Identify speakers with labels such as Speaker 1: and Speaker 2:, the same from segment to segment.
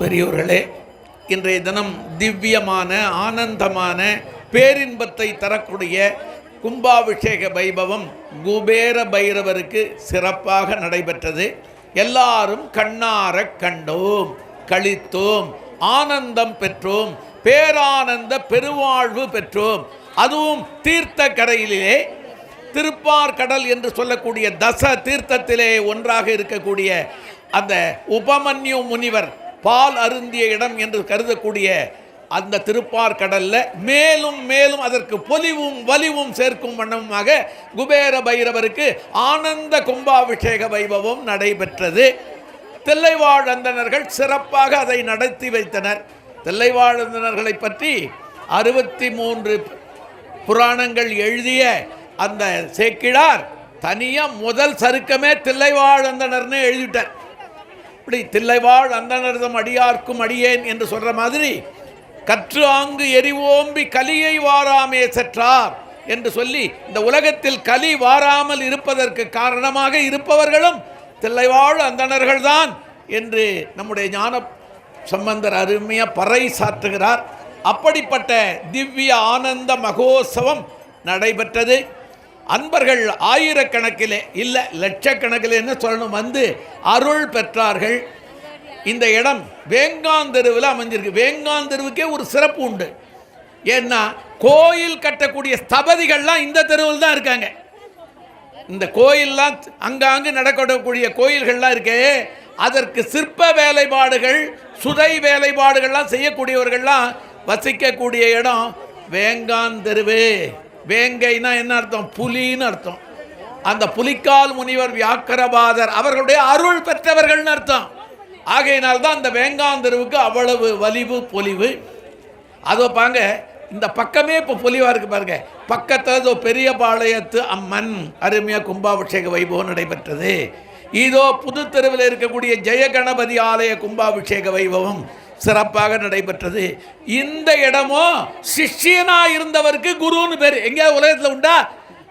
Speaker 1: பெரியோர்களே இன்றைய தினம் திவ்யமான ஆனந்தமான பேரின்பத்தை தரக்கூடிய கும்பாபிஷேக வைபவம் குபேர பைரவருக்கு சிறப்பாக நடைபெற்றது எல்லாரும் கண்ணார கண்டோம் கழித்தோம் ஆனந்தம் பெற்றோம் பேரானந்த பெருவாழ்வு பெற்றோம் அதுவும் தீர்த்த கரையிலே திருப்பார்கடல் என்று சொல்லக்கூடிய தச தீர்த்தத்திலே ஒன்றாக இருக்கக்கூடிய அந்த உபமன்யு முனிவர் பால் அருந்திய இடம் என்று கருதக்கூடிய அந்த திருப்பார் கடலில் மேலும் மேலும் அதற்கு பொலிவும் வலிவும் சேர்க்கும் வண்ணமாக குபேர பைரவருக்கு ஆனந்த கும்பாபிஷேக வைபவம் நடைபெற்றது தில்லைவாழ் அந்தனர்கள் சிறப்பாக அதை நடத்தி வைத்தனர் தில்லைவாழ் அந்தனர்களை பற்றி அறுபத்தி மூன்று புராணங்கள் எழுதிய அந்த சேக்கிழார் தனியாக முதல் சருக்கமே தில்லைவாழ் அந்தனர்னு எழுதிட்டார் இப்படி தில்லைவாழ் அந்தனர்தம் அடியார்க்கும் அடியேன் என்று சொல்கிற மாதிரி கற்று ஆங்கு எரிவோம்பி கலியை வாராமே செற்றார் என்று சொல்லி இந்த உலகத்தில் கலி வாராமல் இருப்பதற்கு காரணமாக இருப்பவர்களும் தில்லைவாழ் அந்தணர்கள்தான் என்று நம்முடைய ஞான சம்பந்தர் அருமையாக பறை சாற்றுகிறார் அப்படிப்பட்ட திவ்ய ஆனந்த மகோத்சவம் நடைபெற்றது அன்பர்கள் ஆயிரக்கணக்கிலே இல்லை என்ன சொல்லணும் வந்து அருள் பெற்றார்கள் இந்த இடம் வேங்காந்தெருவில் அமைஞ்சிருக்கு வேங்காந்தெருவுக்கே ஒரு சிறப்பு உண்டு ஏன்னா கோயில் கட்டக்கூடிய ஸ்தபதிகள்லாம் இந்த தெருவில் தான் இருக்காங்க இந்த கோயிலெலாம் அங்காங்கு நடக்கக்கூடிய கோயில்கள்லாம் இருக்கே அதற்கு சிற்ப வேலைப்பாடுகள் சுதை வேலைப்பாடுகள்லாம் செய்யக்கூடியவர்கள்லாம் வசிக்கக்கூடிய இடம் வேங்காந்தெருவு வேங்கைனா என்ன அர்த்தம் புலின்னு அர்த்தம் அந்த புலிக்கால் முனிவர் வியாக்கரபாதர் அவர்களுடைய அருள் பெற்றவர்கள்னு அர்த்தம் ஆகையினால் தான் அந்த வேங்காந்தருவுக்கு அவ்வளவு வலிவு பொலிவு அதோ பாங்க இந்த பக்கமே இப்போ பொலிவாக இருக்குது பாருங்க பக்கத்தில் இதோ பெரிய பாளையத்து அம்மன் அருமையாக கும்பாபிஷேக வைபவம் நடைபெற்றது இதோ புது தெருவில் இருக்கக்கூடிய ஜெய கணபதி ஆலய கும்பாபிஷேக வைபவம் சிறப்பாக நடைபெற்றது இந்த இடமும் சிஷ்யனாக இருந்தவருக்கு குருன்னு பேர் எங்கேயாவது உலகத்தில் உண்டா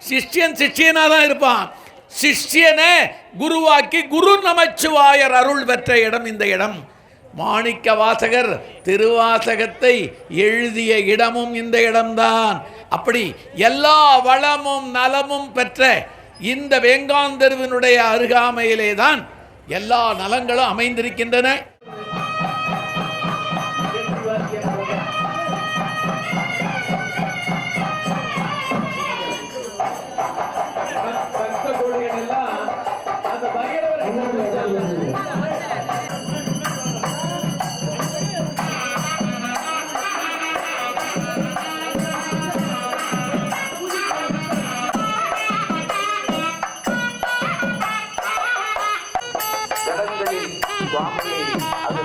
Speaker 1: சிஷ்யன் சிஷ்யனாக தான் இருப்பான் சிஷ்யனை குருவாக்கி குரு நமச்சிவாயர் அருள் பெற்ற இடம் இந்த இடம் மாணிக்க வாசகர் திருவாசகத்தை எழுதிய இடமும் இந்த இடம்தான் அப்படி எல்லா வளமும் நலமும் பெற்ற இந்த வேங்காந்தெருவினுடைய அருகாமையிலே தான் எல்லா நலங்களும் அமைந்திருக்கின்றன வாமனே அது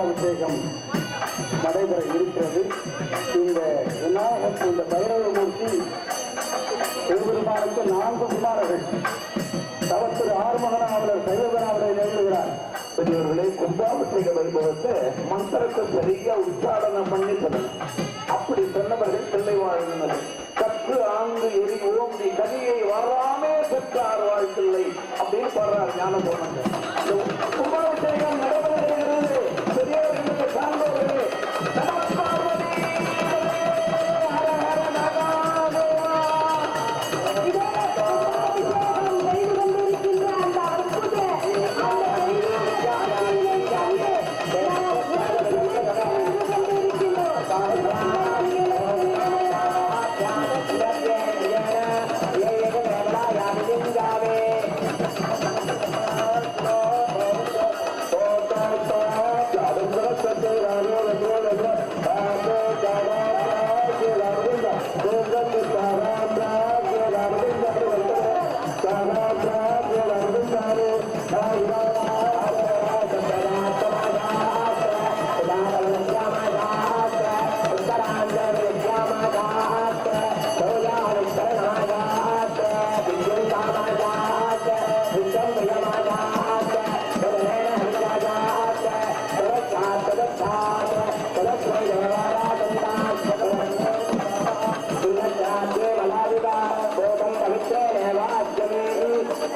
Speaker 1: கும்பாபிஷேகம் நடைபெற இருக்கிறது இந்த விநாயகர் இந்த பைரவமூர்த்தி திருபெருமானுக்கு நான்கு குமாரர்கள் தவத்திரு ஆறுமுகநாதர் சைவநாதரை நிகழ்கிறார் பெரியவர்களே கும்பாபிஷேகம் என்பதற்கு மந்திரத்தை சரியா உச்சாரணம் பண்ணி சொல்லணும் அப்படி சொன்னவர்கள் பிள்ளை வாழ்ந்தனர் கற்று ஆண்டு எரி ஓம்பி கலியை வராமே பெற்றார் வாழ்க்கை அப்படின்னு பாடுறார் ஞான போனாங்க கும்பாபிஷேகம் நடவடிக்கை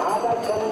Speaker 1: don't know.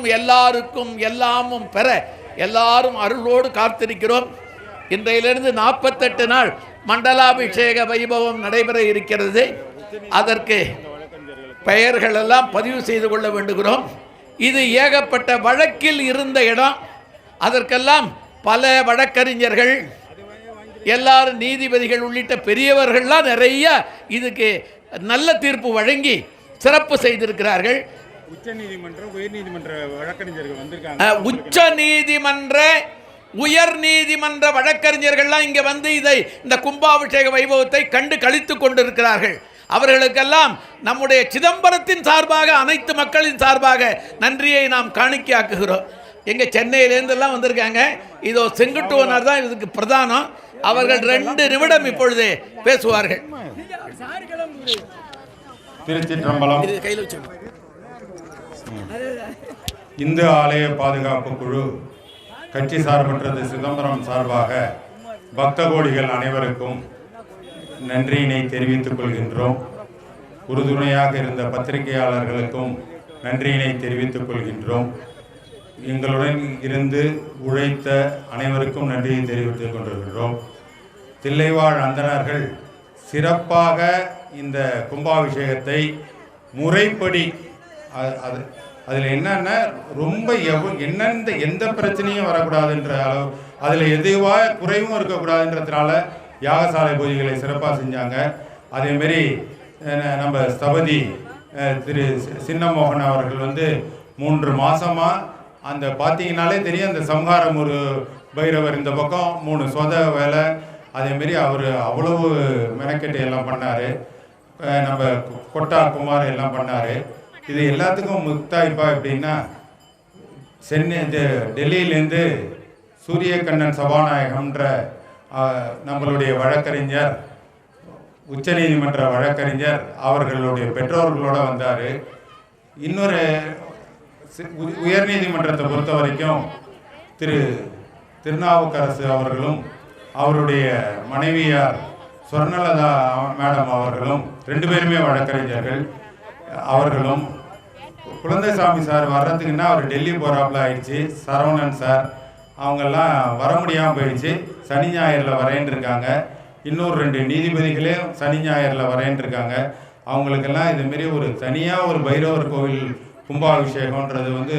Speaker 1: எங்கும் எல்லாருக்கும் எல்லாமும் பெற எல்லாரும் அருளோடு காத்திருக்கிறோம் இன்றையிலிருந்து நாற்பத்தெட்டு நாள் மண்டலாபிஷேக வைபவம் நடைபெற இருக்கிறது அதற்கு பெயர்களெல்லாம் பதிவு செய்து கொள்ள வேண்டுகிறோம் இது ஏகப்பட்ட வழக்கில் இருந்த இடம் அதற்கெல்லாம் பல வழக்கறிஞர்கள் எல்லாரும் நீதிபதிகள் உள்ளிட்ட பெரியவர்கள்லாம் நிறைய இதுக்கு நல்ல தீர்ப்பு வழங்கி சிறப்பு செய்திருக்கிறார்கள் உச்ச நீதிமன்ற உயர் நீதிமன்ற வழக்கறிஞர்கள்லாம் இங்கே வந்து இதை இந்த கும்பாபிஷேக வைபவத்தை கண்டு கழித்துக் கொண்டிருக்கிறார்கள் அவர்களுக்கெல்லாம் நம்முடைய சிதம்பரத்தின் சார்பாக அனைத்து மக்களின் சார்பாக நன்றியை நாம் காணிக்கையாக்குகிறோம் எங்கள் சென்னையிலேருந்தெல்லாம் வந்திருக்காங்க இதோ செங்குட்டுவனார் தான் இதுக்கு பிரதானம் அவர்கள் ரெண்டு நிமிடம் இப்பொழுது பேசுவார்கள்
Speaker 2: திருச்சிற்றம்பலம் கையில் வச்சு இந்து ஆலய பாதுகாப்பு குழு கட்சி சார்பற்றது சிதம்பரம் சார்பாக பக்த கோடிகள் அனைவருக்கும் நன்றியினை தெரிவித்துக் கொள்கின்றோம் உறுதுணையாக இருந்த பத்திரிகையாளர்களுக்கும் நன்றியினை தெரிவித்துக் கொள்கின்றோம் எங்களுடன் இருந்து உழைத்த அனைவருக்கும் நன்றியை தெரிவித்துக் கொண்டிருக்கின்றோம் தில்லைவாழ் அந்தனர்கள் சிறப்பாக இந்த கும்பாபிஷேகத்தை முறைப்படி அது அதில் என்னென்ன ரொம்ப எவ் என்னெந்த எந்த பிரச்சனையும் வரக்கூடாதுன்ற அளவு அதில் எதுவாக குறைவும் இருக்கக்கூடாதுன்றதுனால யாகசாலை பூஜைகளை சிறப்பாக செஞ்சாங்க அதேமாரி நம்ம ஸ்தபதி திரு சின்னமோகன் அவர்கள் வந்து மூன்று மாதமாக அந்த பார்த்தீங்கனாலே தெரியும் அந்த சம்ஹாரம் ஒரு பைரவர் இந்த பக்கம் மூணு சொத வேலை அதேமாரி அவர் அவ்வளவு மெனக்கெட்டு எல்லாம் பண்ணார் நம்ம கொட்டா குமார் எல்லாம் பண்ணார் இது எல்லாத்துக்கும் இப்பா எப்படின்னா சென்னை இந்த டெல்லியிலேருந்து சூரியகண்ணன் சபாநாயகம்ன்ற நம்மளுடைய வழக்கறிஞர் உச்சநீதிமன்ற வழக்கறிஞர் அவர்களுடைய பெற்றோர்களோடு வந்தார் இன்னொரு உயர்நீதிமன்றத்தை பொறுத்த வரைக்கும் திரு திருநாவுக்கரசு அவர்களும் அவருடைய மனைவியார் சொர்ணலதா மேடம் அவர்களும் ரெண்டு பேருமே வழக்கறிஞர்கள் அவர்களும் குழந்தைசாமி சார் வர்றதுக்குன்னா அவர் டெல்லி போகிறாப்புல ஆயிடுச்சு சரவணன் சார் அவங்கெல்லாம் வர முடியாமல் போயிடுச்சு சனி ஞாயிறில் வரேன் இருக்காங்க இன்னொரு ரெண்டு நீதிபதிகளே சனி ஞாயிறில் வரேன் இருக்காங்க அவங்களுக்கெல்லாம் இதுமாரி ஒரு தனியாக ஒரு பைரவர் கோவில் கும்பாபிஷேகன்றது வந்து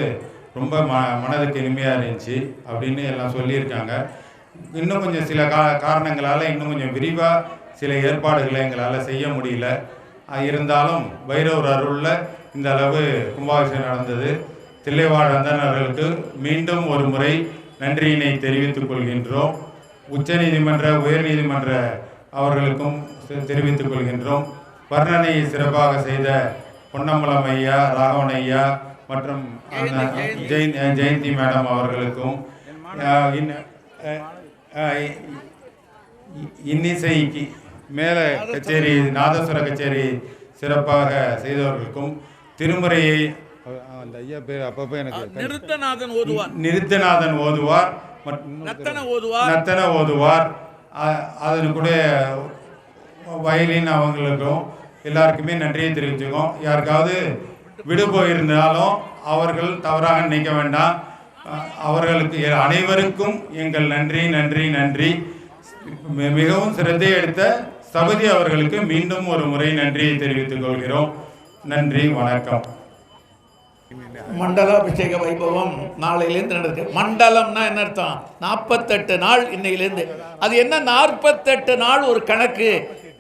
Speaker 2: ரொம்ப ம மனதுக்கு இனிமையாக இருந்துச்சு அப்படின்னு எல்லாம் சொல்லியிருக்காங்க இன்னும் கொஞ்சம் சில கா காரணங்களால் இன்னும் கொஞ்சம் விரிவாக சில ஏற்பாடுகளை எங்களால் செய்ய முடியல இருந்தாலும் பைரவர் அருளில் இந்த அளவு கும்பாபிஷேகம் நடந்தது தில்லைவாழ் அந்தனர்களுக்கு மீண்டும் ஒரு முறை நன்றியினை தெரிவித்துக் கொள்கின்றோம் உச்சநீதிமன்ற உயர்நீதிமன்ற அவர்களுக்கும் தெரிவித்துக் கொள்கின்றோம் வர்ணனையை சிறப்பாக செய்த பொன்னம்பலம் ஐயா ராகவன் ஐயா மற்றும் ஜெயின் ஜெயந்தி மேடம் அவர்களுக்கும் இன்னிசைக்கு மேலே கச்சேரி நாதஸ்வர கச்சேரி சிறப்பாக செய்தவர்களுக்கும் திருமுறையை அந்த ஐயா பேர் அப்பப்போ எனக்கு நிறுத்தநாதன் ஓதுவார் நிறுத்தநாதன் ஓதுவார் நத்தன ஓதுவார் நத்தன ஓதுவார் அதனுக்குடைய வயலின் அவங்களுக்கும் எல்லாருக்குமே நன்றியை தெரிவிச்சுக்கோம் யாருக்காவது விடு போயிருந்தாலும் அவர்கள் தவறாக நினைக்க வேண்டாம் அவர்களுக்கு அனைவருக்கும் எங்கள் நன்றி நன்றி நன்றி மிகவும் சிரத்தை எடுத்த சபதி அவர்களுக்கு மீண்டும் ஒரு முறை நன்றியை தெரிவித்துக் கொள்கிறோம் நன்றி வணக்கம்
Speaker 1: அபிஷேக வைபவம் நாளையிலேருந்து நடக்கு மண்டலம்னா என்ன அர்த்தம் நாற்பத்தெட்டு நாள் இன்னையிலேருந்து அது என்ன நாற்பத்தெட்டு நாள் ஒரு கணக்கு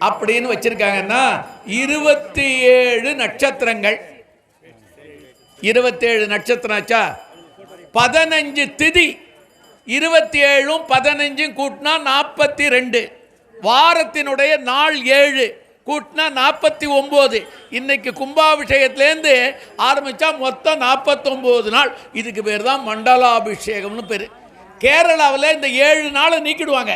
Speaker 1: அப்படின்னு வச்சுருக்காங்கன்னா இருபத்தி ஏழு நட்சத்திரங்கள் இருபத்தேழு நட்சத்திரம் ஆச்சா பதினஞ்சு திதி இருபத்தி ஏழும் பதினஞ்சும் கூட்டினா நாற்பத்தி ரெண்டு வாரத்தினுடைய நாள் ஏழு கூட்டினா நாற்பத்தி ஒம்பது இன்றைக்கி கும்பாபிஷேகத்துலேருந்து ஆரம்பித்தா மொத்தம் நாற்பத்தொம்போது நாள் இதுக்கு பேர் தான் மண்டலாபிஷேகம்னு பேர் கேரளாவில் இந்த ஏழு நாளை நீக்கிடுவாங்க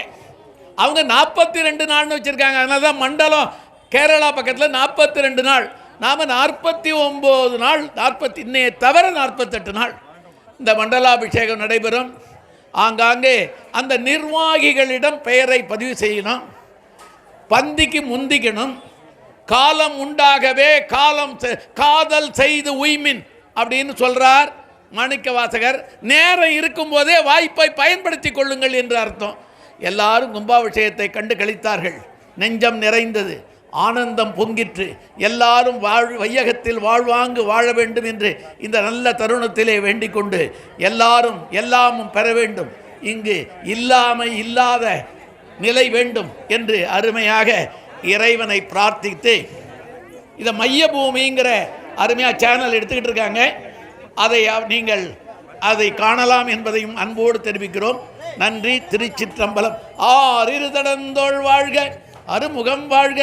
Speaker 1: அவங்க நாற்பத்தி ரெண்டு நாள்னு வச்சுருக்காங்க அதனால தான் மண்டலம் கேரளா பக்கத்தில் நாற்பத்தி ரெண்டு நாள் நாம் நாற்பத்தி ஒம்பது நாள் நாற்பத்தி இன்னைய தவிர நாற்பத்தெட்டு நாள் இந்த மண்டலாபிஷேகம் நடைபெறும் ஆங்காங்கே அந்த நிர்வாகிகளிடம் பெயரை பதிவு செய்யணும் பந்திக்கு முந்திக்கணும் காலம் உண்டாகவே காலம் காதல் செய்து உய்மின் அப்படின்னு சொல்கிறார் மாணிக்க வாசகர் நேரம் இருக்கும்போதே வாய்ப்பை பயன்படுத்தி கொள்ளுங்கள் என்று அர்த்தம் எல்லாரும் கும்பாபிஷேகத்தை கண்டு கழித்தார்கள் நெஞ்சம் நிறைந்தது ஆனந்தம் பொங்கிற்று எல்லாரும் வாழ் வையகத்தில் வாழ்வாங்கு வாழ வேண்டும் என்று இந்த நல்ல தருணத்திலே வேண்டிக் கொண்டு எல்லாரும் எல்லாமும் பெற வேண்டும் இங்கு இல்லாமை இல்லாத நிலை வேண்டும் என்று அருமையாக இறைவனை பிரார்த்தித்து இதை மைய பூமிங்கிற அருமையாக சேனல் எடுத்துக்கிட்டு இருக்காங்க அதை நீங்கள் அதை காணலாம் என்பதையும் அன்போடு தெரிவிக்கிறோம் நன்றி திருச்சிற்றம்பலம் ஆறிரு தடந்தோள் வாழ்க அருமுகம் வாழ்க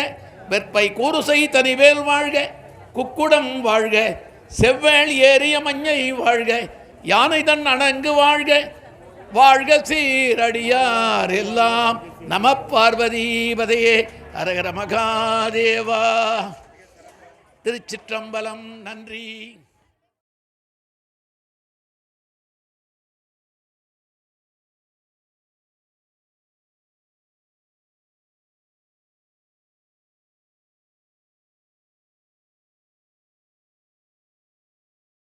Speaker 1: வெப்பை கூறுசை தனிவேல் வாழ்க குக்குடம் வாழ்க செவ்வேள் ஏறிய மஞ்சை வாழ்க யானை தன் அணங்கு வாழ்க வாழ்க சீரடியார் எல்லாம் நம பார்வதீபதையே அரகர மகாதேவா திருச்சிற்றம்பலம் நன்றி